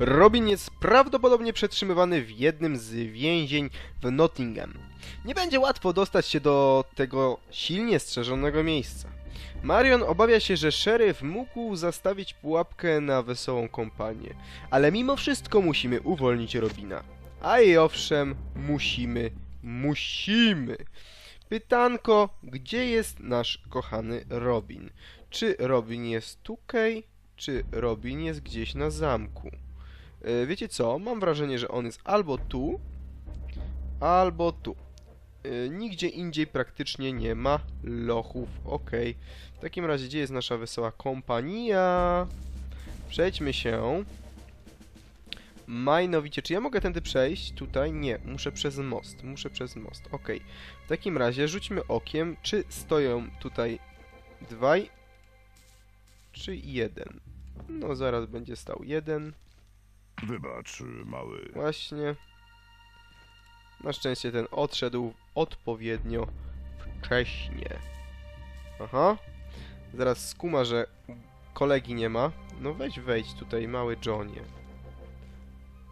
Robin jest prawdopodobnie przetrzymywany w jednym z więzień w Nottingham. Nie będzie łatwo dostać się do tego silnie strzeżonego miejsca. Marion obawia się, że szeryf mógł zastawić pułapkę na wesołą kompanię, ale mimo wszystko musimy uwolnić Robina. A i owszem, musimy, musimy. Pytanko, gdzie jest nasz kochany Robin? Czy Robin jest tutaj, czy Robin jest gdzieś na zamku? E, Wiecie co? Mam wrażenie, że on jest albo tu, albo tu. E, Nigdzie indziej praktycznie nie ma lochów. Ok. W takim razie, gdzie jest nasza wesoła kompania? Przejdźmy się. Majnowicie, czy ja mogę tędy przejść? Tutaj? Nie, muszę przez most. Muszę przez most. Ok. W takim razie rzućmy okiem, czy stoją tutaj dwaj, czy jeden. No, zaraz będzie stał jeden. Wybacz, mały. Właśnie. Na szczęście ten odszedł odpowiednio wcześnie. Aha. Zaraz skuma, że kolegi nie ma. No weź wejdź tutaj, mały Johnie.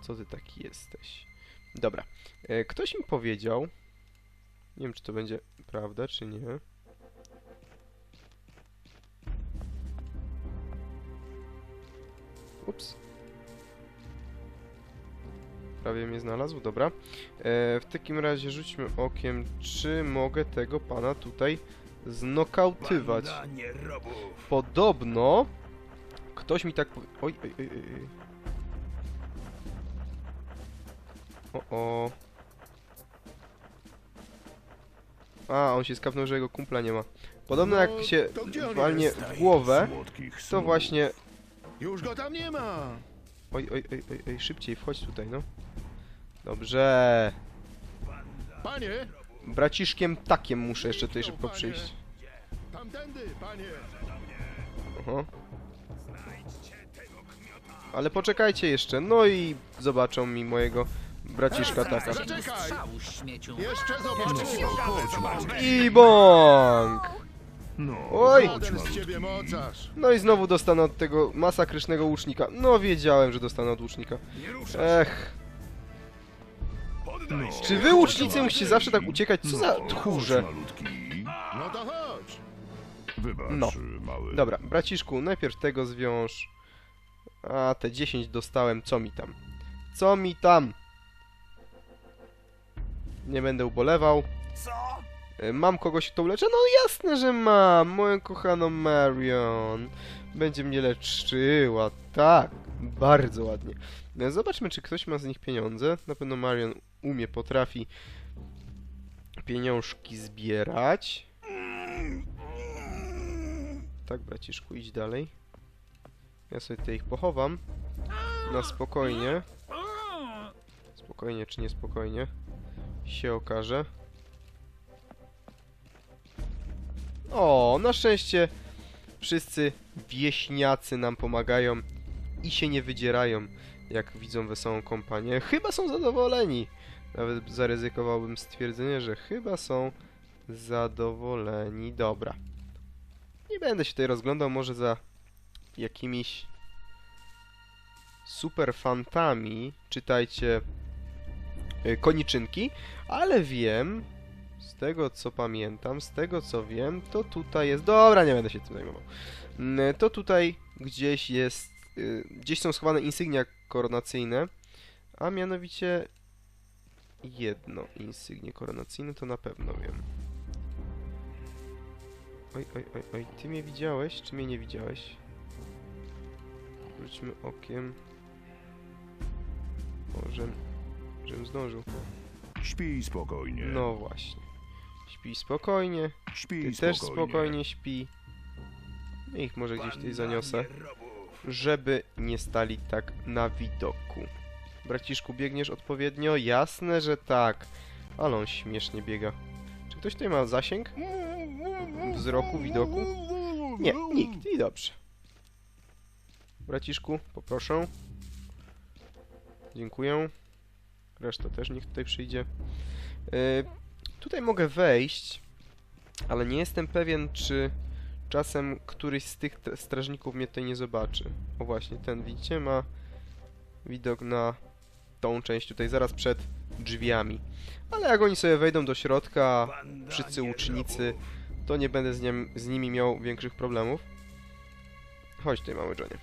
Co ty taki jesteś? Dobra. E, ktoś mi powiedział... Nie wiem, czy to będzie prawda, czy nie. Ups. Prawie mnie znalazł, dobra. E, w takim razie rzućmy okiem, czy mogę tego pana tutaj znokautywać. Podobno ktoś mi tak. Oj, oj, oj, oj. O, o. A, on się skapnął, że jego kumpla nie ma. Podobno jak No, się gdzie on walnie w głowę, to właśnie... Już go tam nie ma! Oj, oj, oj, oj, oj, szybciej, wchodź tutaj, no. Dobrze. Panie! Braciszkiem takiem muszę jeszcze tutaj szybko przyjść. Tamtędy, panie! Aha. Ale poczekajcie jeszcze, no i zobaczą mi mojego braciszka taka. Zaczekaj! Jeszcze zobaczysz! I bąk! No, Oj! No i znowu dostanę od tego masakrycznego łucznika. No wiedziałem, że dostanę od łucznika. Ech. Czy wy łucznicy musicie zawsze tak uciekać? Co za tchórze? No to chodź! No. mały. Dobra, braciszku, najpierw tego zwiąż. A, te 10 dostałem, co mi tam? Co mi tam? Nie będę ubolewał. Co? E, Mam kogoś, kto uleczy? No jasne, że mam. Moją kochaną Marion. Będzie mnie leczyła. Tak. Bardzo ładnie. E, Zobaczmy, czy ktoś ma z nich pieniądze. Na pewno Marion umie, potrafi pieniążki zbierać. Tak, braciszku, idź dalej. Ja sobie tutaj ich pochowam. Na spokojnie. Spokojnie czy niespokojnie. Się okaże. O, na szczęście wszyscy wieśniacy nam pomagają i się nie wydzierają, jak widzą wesołą kompanię. Chyba są zadowoleni. Nawet zaryzykowałbym stwierdzenie, że chyba są zadowoleni. Dobra. Nie będę się tutaj rozglądał, może za jakimiś super fantami, czytajcie y, koniczynki, ale wiem, z tego co pamiętam, z tego co wiem, to tutaj jest. Dobra, nie będę się tym zajmował. Mm, To tutaj gdzieś jest. Y, Gdzieś są schowane insygnia koronacyjne, a mianowicie jedno insygnie koronacyjne, to na pewno wiem. Oj, oj, oj, oj, ty mnie widziałeś, czy mnie nie widziałeś? Rzućmy okiem. Może, żebym zdążył. Śpij spokojnie. No właśnie. Śpi spokojnie. Śpij Ty też spokojnie śpi. Ich może gdzieś tutaj zaniosę, żeby nie stali tak na widoku. Braciszku, biegniesz odpowiednio? Jasne, że tak. Ale on śmiesznie biega. Czy ktoś tutaj ma zasięg? Wzroku, widoku? Nie, nikt. I dobrze. Braciszku, poproszę. Dziękuję. Reszta też niech tutaj przyjdzie. Yy, tutaj mogę wejść, ale nie jestem pewien, czy czasem któryś z tych strażników mnie tutaj nie zobaczy. O właśnie, ten widzicie, ma widok na tą część tutaj, zaraz przed drzwiami. Ale jak oni sobie wejdą do środka, wszyscy łucznicy, to nie będę z, nim, z nimi miał większych problemów. Chodź tutaj, mały Johnie.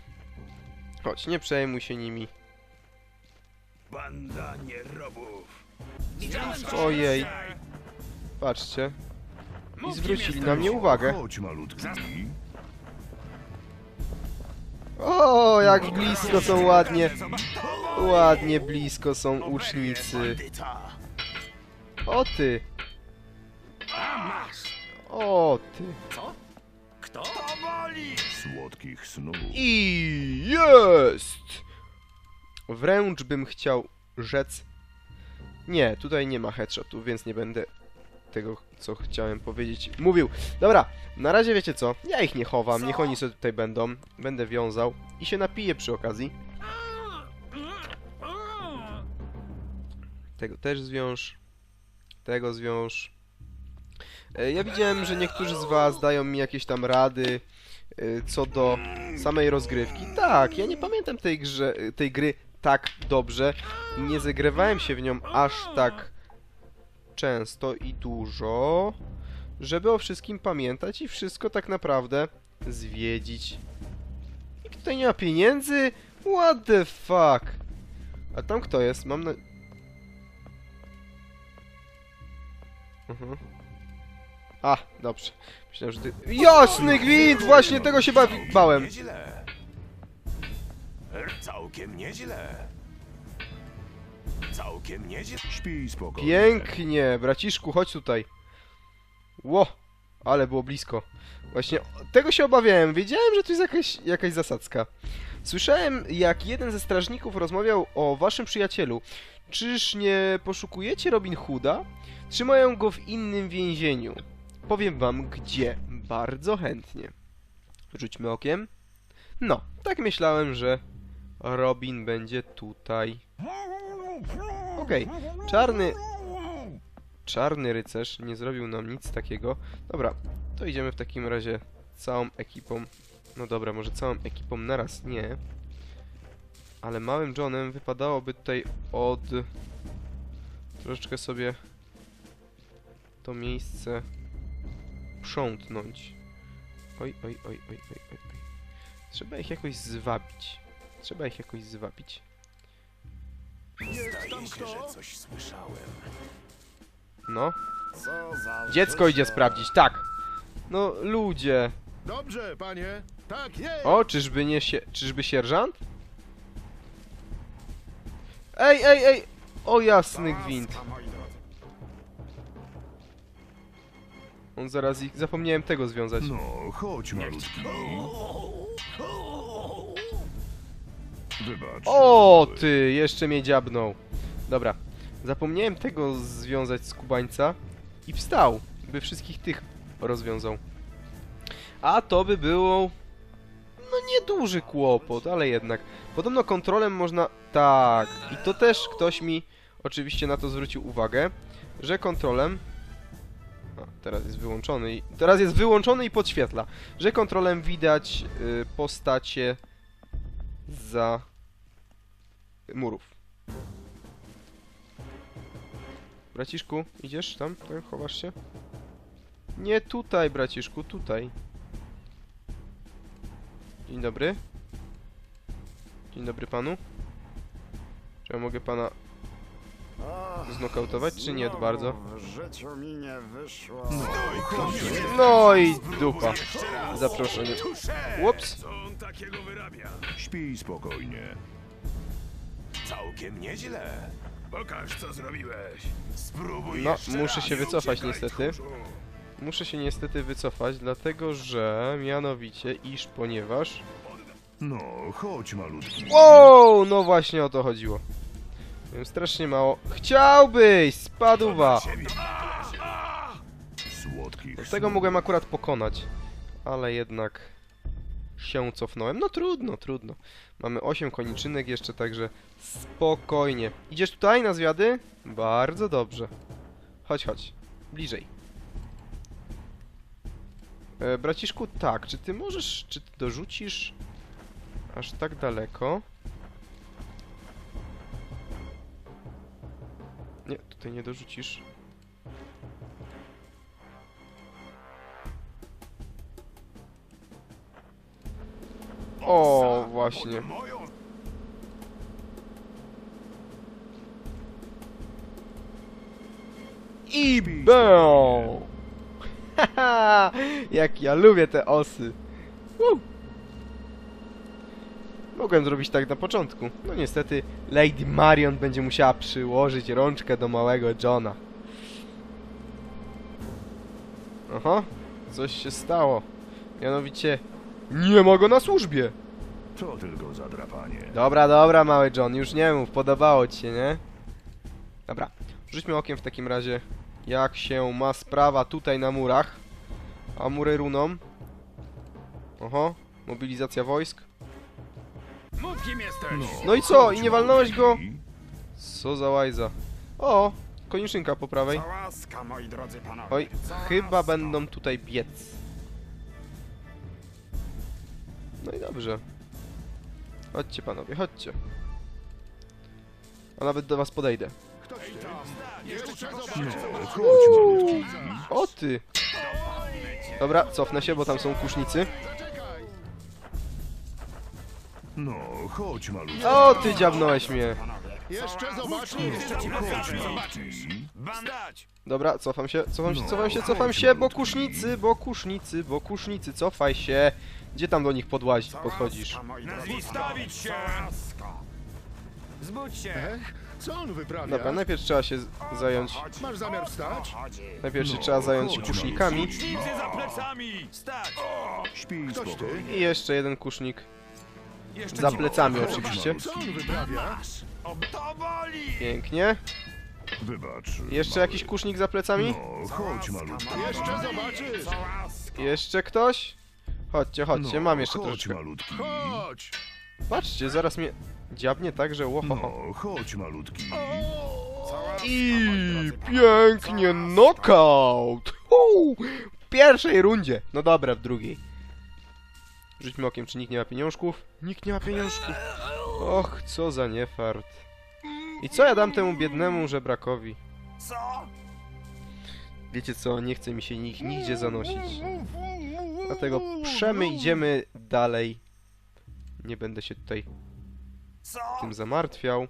Chodź, nie przejmuj się nimi. Banda nierobów. Ojej. Patrzcie. I zwrócili na mnie uwagę. Chodź, malutki. O, jak blisko są ładnie. Ładnie blisko są łucznicy. O ty. O ty. Kto? Słodkich snów. I jest! Wręcz bym chciał rzec... Nie, tutaj nie ma headshotu, więc nie będę tego, co chciałem powiedzieć, mówił. Dobra, na razie wiecie co, ja ich nie chowam, niech oni sobie tutaj będą, będę wiązał i się napiję przy okazji. Tego też zwiąż, tego zwiąż. E, Ja widziałem, że niektórzy z was dają mi jakieś tam rady e, co do samej rozgrywki. Tak, ja nie pamiętam tej, grze, tej gry tak dobrze i nie zagrywałem się w nią aż tak często i dużo, żeby o wszystkim pamiętać i wszystko tak naprawdę zwiedzić. Nikt tutaj nie ma pieniędzy? What the fuck? A tam kto jest? Mam na... Mhm. A, dobrze. Myślałem, że ty... Jasny gwint! Właśnie tego się bawi... bałem. Nieźle. Całkiem nieźle. Całkiem nieźle. Śpij spokojnie. Pięknie, braciszku, chodź tutaj. Ło, ale było blisko. Właśnie tego się obawiałem. Wiedziałem, że tu jest jakaś, jakaś zasadzka. Słyszałem, jak jeden ze strażników rozmawiał o waszym przyjacielu. Czyż nie poszukujecie Robin Hooda? Trzymają go w innym więzieniu. Powiem wam gdzie. Bardzo chętnie. Rzućmy okiem. No, tak myślałem, że Robin będzie tutaj. Okej, czarny... Czarny rycerz nie zrobił nam nic takiego. Dobra, to idziemy w takim razie całą ekipą. No dobra, może całą ekipą naraz nie. Ale małym Johnem wypadałoby tutaj od... Troszeczkę sobie to miejsce przątnąć. Oj, oj, oj, oj, oj. oj. Trzeba ich jakoś zwabić. Trzeba ich jakoś zwabić. Zdaje się, że coś słyszałem. No. Co za Dziecko idzie sprawdzić, tak. No, ludzie. Dobrze, panie. Tak jest. O, czyżby nie się... Czyżby sierżant? Ej, ej, ej! O jasny gwint. On zaraz ich... Zapomniałem tego związać. No, chodź, malutki. Wybacz. O, ty! Jeszcze mnie dziabnął. Dobra. Zapomniałem tego związać z kubańca i wstał, by wszystkich tych rozwiązał. A to by było... No nieduży kłopot, ale jednak. Podobno kontrolem można... Tak. I to też ktoś mi oczywiście na to zwrócił uwagę, że kontrolem... A, teraz jest wyłączony i... Teraz jest wyłączony i podświetla. Że kontrolem widać y, postacie za murów. Braciszku, idziesz tam? tam? Chowasz się? Nie tutaj, braciszku, tutaj. Dzień dobry. Dzień dobry panu. Czy ja mogę pana znokautować, czy nie bardzo? Wyszło. No i dupa. Zaproszenie. Ups. Śpij spokojnie. Całkiem nieźle. Pokaż, co zrobiłeś. Spróbuj No, muszę się wycofać niestety. Muszę się niestety wycofać, dlatego że mianowicie, iż ponieważ... No, chodź, malutki. Wow, no właśnie o to chodziło. Wiem strasznie mało. Chciałbyś! Spadła! Słodkich Tego mogłem akurat pokonać. Ale jednak się cofnąłem. No trudno, trudno. Mamy 8 koniczynek jeszcze, także spokojnie. Idziesz tutaj na zwiady? Bardzo dobrze. Chodź, chodź. Bliżej. E, braciszku, tak. Czy ty możesz, czy ty dorzucisz aż tak daleko? Tutaj nie dorzucisz. O, właśnie. I! Haha, jak ja lubię te osy. Uh. Mogłem zrobić tak na początku. No niestety Lady Marion będzie musiała przyłożyć rączkę do małego Johna. Aha, coś się stało. Mianowicie nie ma go na służbie. To tylko zadrapanie. Dobra, dobra, mały John, już nie mów, podobało ci się, nie? Dobra, rzućmy okiem w takim razie, jak się ma sprawa tutaj na murach. A mury runą. Oho, mobilizacja wojsk. Mów kim jesteś! No i co, i nie walnąłeś go? Co za łajza. O, koniuszynka po prawej. Łaska, moi drodzy panowie. Oj, chyba łaska. będą tutaj biec. No i dobrze. Chodźcie panowie, chodźcie. A nawet do was podejdę. Jeszcze No, malutki. O ty! Dobra, cofnę się, bo tam są kusznicy. No, chodź malutki. O ty dziabnąłeś mnie! Jeszcze zobaczysz. Chodź malutki. Bandać! Dobra, cofam się, cofam się, No, cofam się, cofam się, bo malutki. kusznicy, bo kusznicy, bo kusznicy, cofaj się! Gdzie tam do nich podłazić, co podchodzisz? łaska, moi Nazwij drodzy stawić się! Zbudź się! Co on wyprawia? Dobra, najpierw trzeba się z- zająć, Masz zamiar wstać? najpierw się No, trzeba zająć kusznikami. Łucznicy za plecami! Stać! Śpij Ktoś ty? spokojnie. I jeszcze jeden kusznik. Za plecami oczywiście. Pięknie. Wybacz. Jeszcze jakiś kusznik za plecami? No, chodź malutki. Jeszcze zobaczysz. Jeszcze ktoś? Chodźcie, chodźcie, No, mam jeszcze chodź troszeczkę. malutki. Chodź. Patrzcie, zaraz mnie dziabnie tak, że łohoho. No, chodź malutki. I pięknie, knockout! Uu, W pierwszej rundzie. No dobra, w drugiej. Rzućmy okiem, czy nikt nie ma pieniążków. Nikt nie ma pieniążków. Och, co za niefart. I co ja dam temu biednemu żebrakowi? Co? Wiecie co, nie chce mi się ich nigdzie zanosić. Dlatego przemy idziemy dalej. Nie będę się tutaj tym zamartwiał.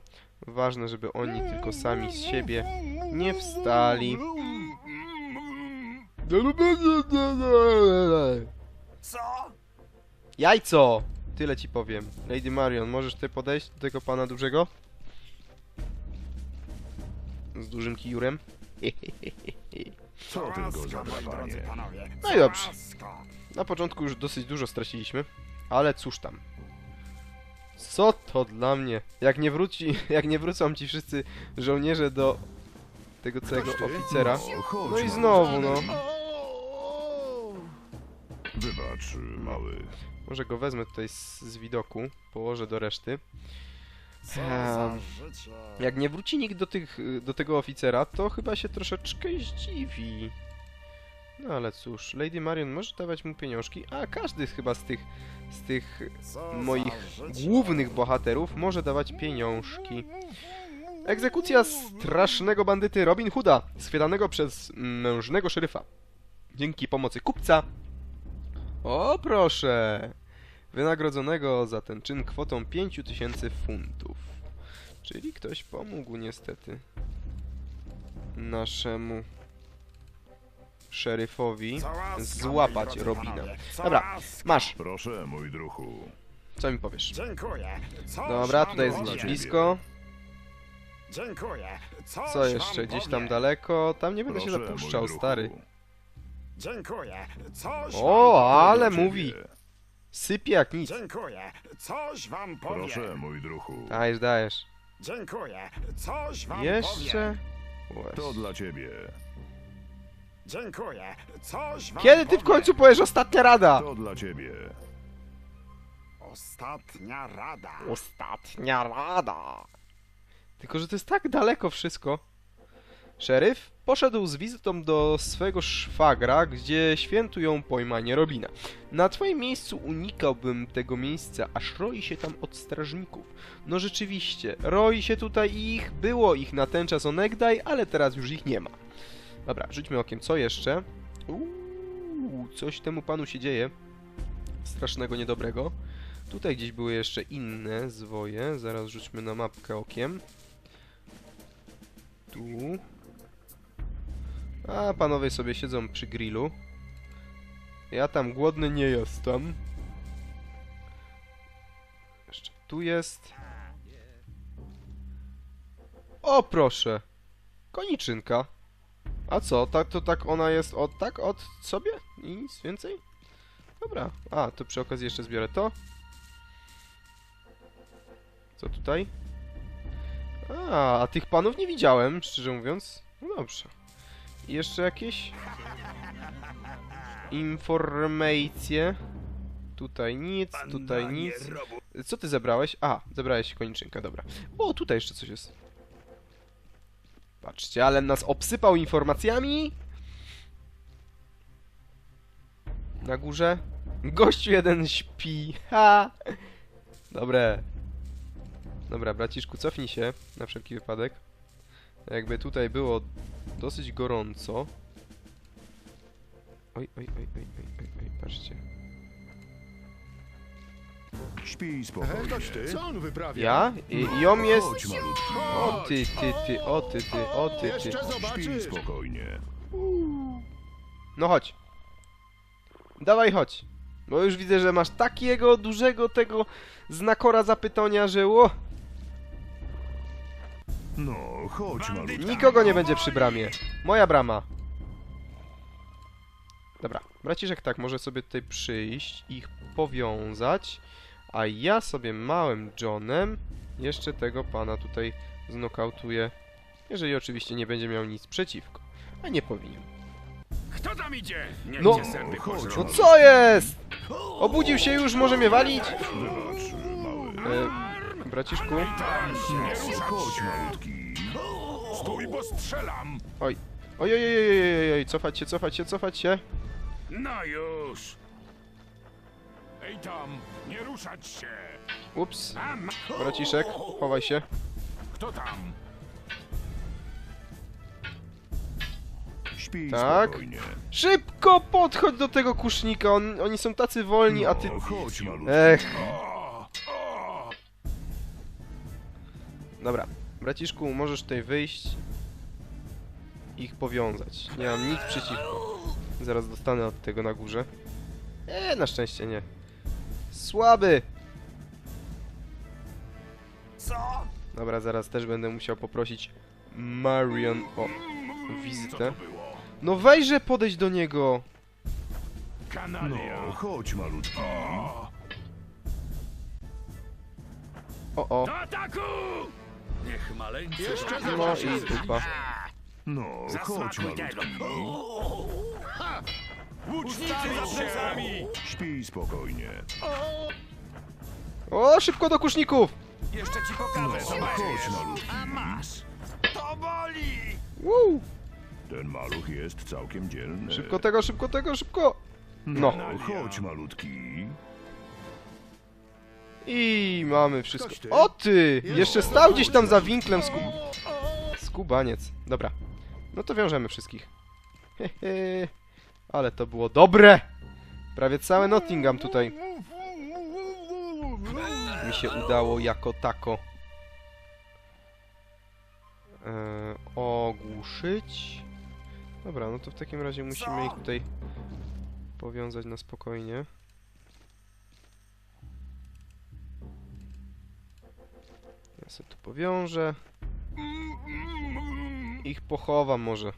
Ważne, żeby oni tylko sami z siebie nie wstali. Co? Jajco! Tyle ci powiem. Lady Marion, możesz ty podejść do tego pana dużego? Z dużym kijurem? Co drodzy zadrapanie. panowie, No i dobrze. Na początku już dosyć dużo straciliśmy, ale cóż tam. Co to dla mnie? Jak nie wróci, jak nie wrócą ci wszyscy żołnierze do tego całego ty? oficera. No, No i znowu, no. Wybacz, mały. Może go wezmę tutaj z, z widoku, położę do reszty. Życie. Jak nie wróci nikt do, tych, do tego oficera, to chyba się troszeczkę zdziwi. No ale cóż, Lady Marion może dawać mu pieniążki, a każdy chyba z tych, z tych moich głównych bohaterów może dawać pieniążki. Egzekucja strasznego bandyty Robin Hooda, schwytanego przez mężnego szeryfa. Dzięki pomocy kupca. O proszę! Wynagrodzonego za ten czyn kwotą 5000 funtów. Czyli ktoś pomógł niestety naszemu szeryfowi złapać Robina. Dobra, masz, Proszę, mój druhu. co mi powiesz? Dziękuję. Dobra, tutaj jest gdzieś blisko. Dziękuję. Co jeszcze? Gdzieś tam daleko? Tam nie będę się zapuszczał, stary. Dziękuję. O, ale mówi. Sypie jak nic. Dziękuję. Coś wam powiem. Proszę, mój druhu. Dajesz, dajesz. Dziękuję. Coś wam Jeszcze? powiem. To dla ciebie. Dziękuję. Coś wam Kiedy ty w powiem. końcu powiesz ostatnia rada? To dla ciebie. Ostatnia rada. Ostatnia rada. Tylko, że to jest tak daleko wszystko. Szeryf, poszedł z wizytą do swego szwagra, gdzie świętują pojmanie Robina. Na twoim miejscu unikałbym tego miejsca, aż roi się tam od strażników. No rzeczywiście, roi się tutaj ich, było ich na ten czas onegdaj, ale teraz już ich nie ma. Dobra, rzućmy okiem, co jeszcze? Uuu, coś temu panu się dzieje. Strasznego, niedobrego. Tutaj gdzieś były jeszcze inne zwoje. Zaraz rzućmy na mapkę okiem. Tu. A, panowie sobie siedzą przy grillu. Ja tam głodny nie jestem. Jeszcze tu jest. O, proszę. Koniczynka. A co, tak to tak ona jest od tak od sobie? I nic więcej? Dobra. A, to przy okazji jeszcze zbiorę to. Co tutaj? A, a tych panów nie widziałem, szczerze mówiąc. No dobrze. Jeszcze jakieś informacje. Tutaj nic, tutaj nic. Co ty zebrałeś? A, zebrałeś koniczynkę, dobra. O, tutaj jeszcze coś jest. Patrzcie, ale nas obsypał informacjami. Na górze. Gościu jeden śpi. Ha! Dobre. Dobra, braciszku, cofnij się na wszelki wypadek. Jakby tutaj było dosyć gorąco. Oj, oj, oj, oj, oj, oj, oj, patrzcie. Śpij spokojnie. ty. Co on wyprawia? Ja? I, i on jest... Chodź, malutki. O ty, ty, ty, o ty, ty, o ty, ty. Jeszcze Śpij zobaczysz. spokojnie. No chodź. Dawaj chodź. Bo już widzę, że masz takiego dużego tego znakora zapytania, że ło, No, chodź, malutki. nikogo nie będzie przy bramie. Moja brama. Dobra, braciszek tak, może sobie tutaj przyjść, ich powiązać, a ja sobie małym Johnem jeszcze tego pana tutaj znokautuję, jeżeli oczywiście nie będzie miał nic przeciwko. A nie powinien. Kto tam idzie? Niech No. Chodź. No co jest? Obudził się już, może mnie walić? Wybacz, mały. E, braciszku, Chodź, malutki. Stój, bo strzelam! oj, oj, oj, oj, oj, oj, cofać się, cofać się, cofać się. No już! Ej tam, nie ruszać się! Ups, braciszek, chowaj się. Kto tam? Śpij Tak. spokojnie. Szybko podchodź do tego kusznika, on, oni są tacy wolni, a ty... No, chodź, malutki. Ech, dobra. Braciszku, możesz tutaj wyjść. Ich powiązać. Nie mam nic przeciwko. Zaraz dostanę od tego na górze. Eee, na szczęście nie. Słaby! Co? Dobra, zaraz też będę musiał poprosić Marion o wizytę. No weźże podejść do niego! Kanalia! No, chodź, malutki. O, O, o. do ataku! Niech maleńcy... Jeszcze No i dupa. No, chodź, Zasmakuj tego! malutki. Łucznicy za plecami! Śpij spokojnie. O, szybko do kuszników! Jeszcze ci No, pokażę, zobaczysz! chodź, malutki. A masz. To boli. Woo! Ten maluch jest całkiem dzielny. Szybko tego, szybko tego, szybko! No, No. chodź, malutki. I mamy wszystko. O ty! Jeszcze stał gdzieś tam za winklem skub... skubaniec. Dobra. No to wiążemy wszystkich. Hehe. Ale to było dobre! Prawie całe Nottingham tutaj mi się udało jako tako e, ogłuszyć. Dobra, no to w takim razie musimy ich tutaj powiązać na spokojnie. Ja sobie tu powiążę. Ich pochowam może.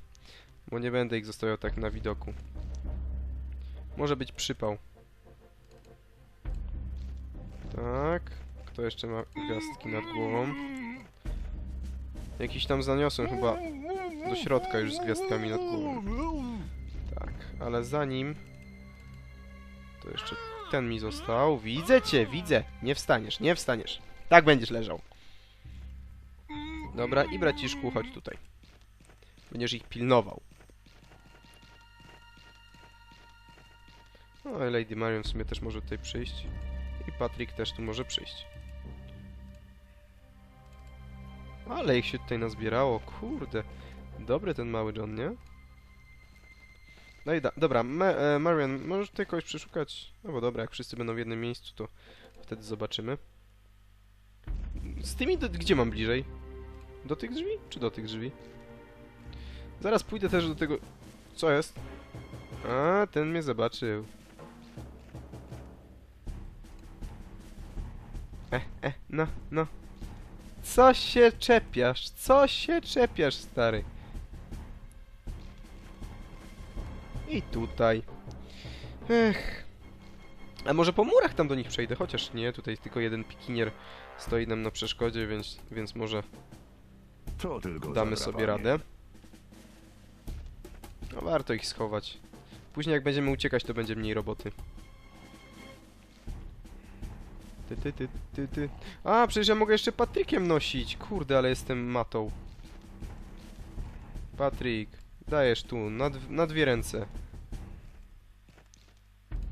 Bo nie będę ich zostawiał tak na widoku. Może być przypał. Tak. Kto jeszcze ma gwiazdki nad głową? Jakiś tam zaniosłem chyba do środka już z gwiazdkami nad głową. Tak, ale zanim... To jeszcze ten mi został. Widzę cię, widzę. Nie wstaniesz, nie wstaniesz. Tak będziesz leżał. Dobra, i braciszku, chodź tutaj. Będziesz ich pilnował. No, i Lady Marion w sumie też może tutaj przyjść. I Patrick też tu może przyjść. Ale ich się tutaj nazbierało, kurde. Dobry ten mały John, nie? No i da, dobra, Ma e, Marion, możesz tutaj kogoś przeszukać? No bo dobra, jak wszyscy będą w jednym miejscu, to wtedy zobaczymy. Z tymi, gdzie mam bliżej? Do tych drzwi? Czy do tych drzwi? Zaraz pójdę też do tego... Co jest? A, ten mnie zobaczył. E, e, no, no. Co się czepiasz? Co się czepiasz, stary? I tutaj. Ech. A może po murach tam do nich przejdę? Chociaż nie, tutaj tylko jeden pikinier stoi nam na przeszkodzie, więc, więc może To tylko damy sobie radę. No warto ich schować. Później jak będziemy uciekać, to będzie mniej roboty. Ty, ty, ty, ty, ty. A, przecież ja mogę jeszcze Patrykiem nosić. Kurde, ale jestem matą. Patryk, dajesz tu, na, na dwie ręce.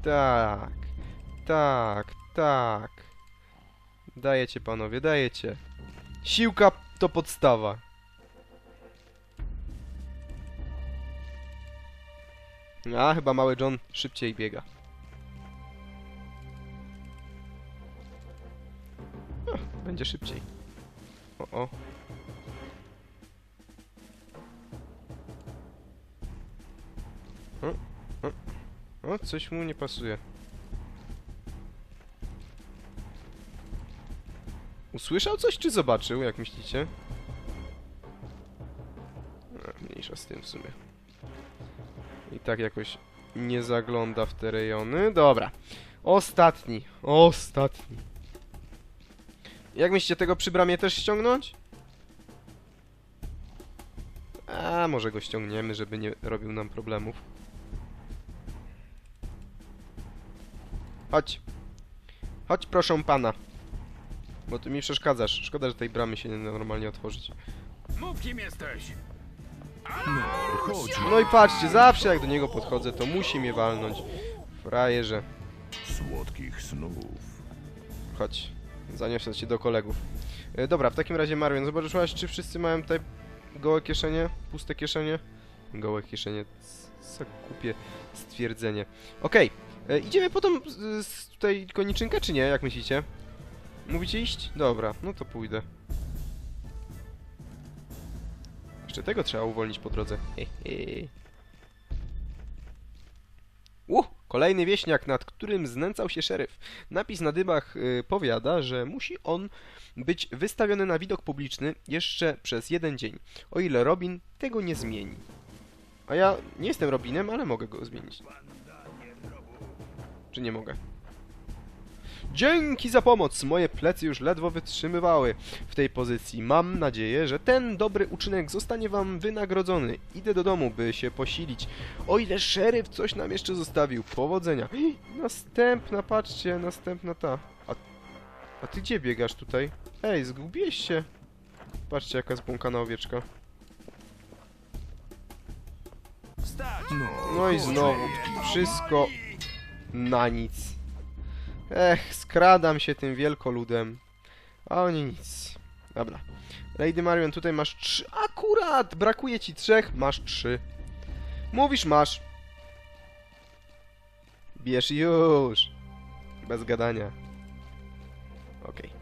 Tak, tak, tak. Dajecie panowie, dajecie. Siłka to podstawa. A, chyba mały John szybciej biega. Będzie szybciej. O, o. O, o, o, coś mu nie pasuje. Usłyszał coś, czy zobaczył, jak myślicie? Mniejsza z tym w sumie. I tak jakoś nie zagląda w te rejony. Dobra. Ostatni. Ostatni. Jak myślicie, tego przy bramie też ściągnąć? A, może go ściągniemy, żeby nie robił nam problemów. Chodź. Chodź, proszę pana. Bo ty mi przeszkadzasz. Szkoda, że tej bramy się nie da normalnie otworzyć. Mów kim jesteś. Chodź, No i patrzcie, zawsze jak do niego podchodzę, to musi mnie walnąć. Frajerze. słodkich snów. Chodź. Zaniosę cię do kolegów. E, dobra, w takim razie Marion, zobaczyłaś, czy wszyscy mają tutaj gołe kieszenie? Puste kieszenie? Gołe kieszenie. Co kupie stwierdzenie. Okej, e, idziemy potem z, z tutaj koniczynkę, czy nie? Jak myślicie? Mówicie iść? Dobra, no to pójdę. Jeszcze tego trzeba uwolnić po drodze. He, he. Uh, kolejny wieśniak, nad którym znęcał się szeryf. Napis na dybach y, powiada, że musi on być wystawiony na widok publiczny jeszcze przez jeden dzień, o ile Robin tego nie zmieni. A ja nie jestem Robinem, ale mogę go zmienić. Czy nie mogę? Dzięki za pomoc! Moje plecy już ledwo wytrzymywały w tej pozycji. Mam nadzieję, że ten dobry uczynek zostanie wam wynagrodzony. Idę do domu, by się posilić. O ile szeryf coś nam jeszcze zostawił. Powodzenia. Następna, patrzcie, następna ta. A, a ty gdzie biegasz tutaj? Ej, zgubiłeś się. Patrzcie, jaka zbłąkana owieczka. No i znowu. Wszystko na nic. Ech, skradam się tym wielkoludem. A oni nic. Dobra. Lady Marion, tutaj masz trzy. Akurat! Brakuje ci trzech, masz trzy. Mówisz, masz. Bierz już. Bez gadania. Okej.